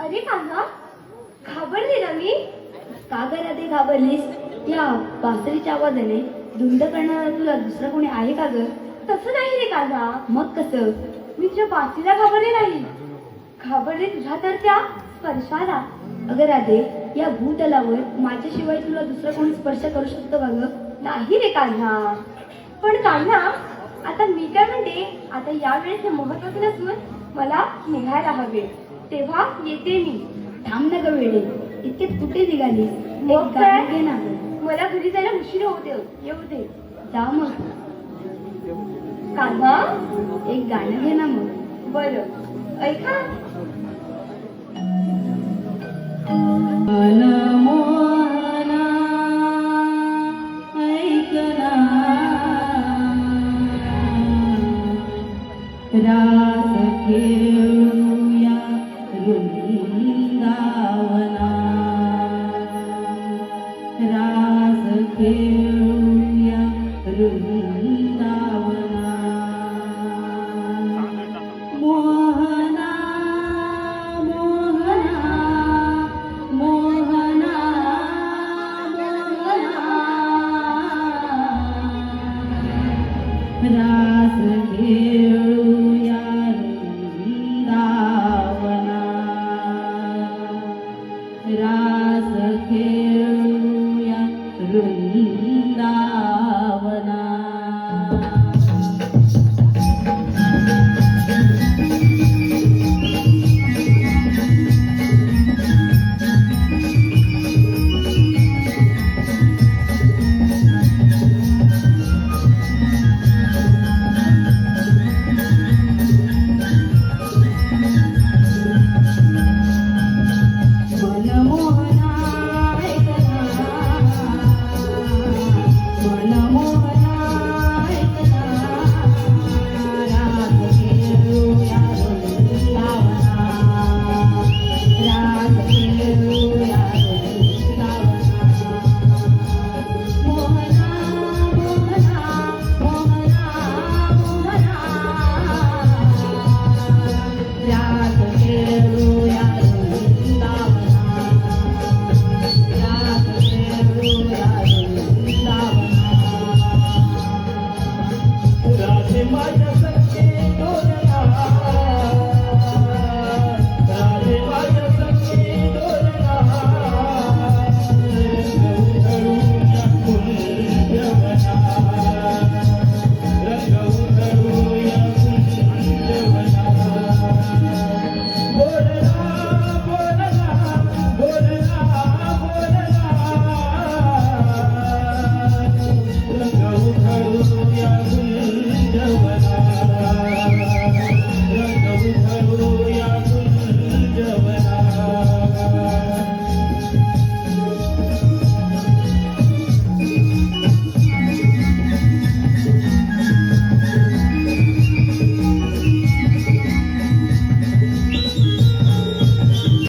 अरे कान्हा घाबरले ना मी? का ग राधे घाबरलीस? या बासरीच्या आवाजाने धुंद करणारा तुला दुसरं कोणी आहे का ग? तसं नाही रे कान्हा मग कसं? मी तुझ्या बासीला घाबरले नाही. घाबरले तुझ्या तर त्या स्पर्शाला. अगं राधे या भूतलावर माझ्याशिवाय तुला दुसरं कोणी स्पर्श करू शकतो का ग? नाही रे कान्हा पण कान्हा आता मी काय म्हणते? आता यावेळेस हे महत्वाचं नसून मला निघायला हवे. तेव्हा येते मी. थांब ना ग वेळे. इतके कुठे मग काय? गाणं घे ना मला घरी जायला उशीर होते येऊ दे. जा मग. कान्हा एक गाणं घे ना मग. बरं. ऐका. रास खे my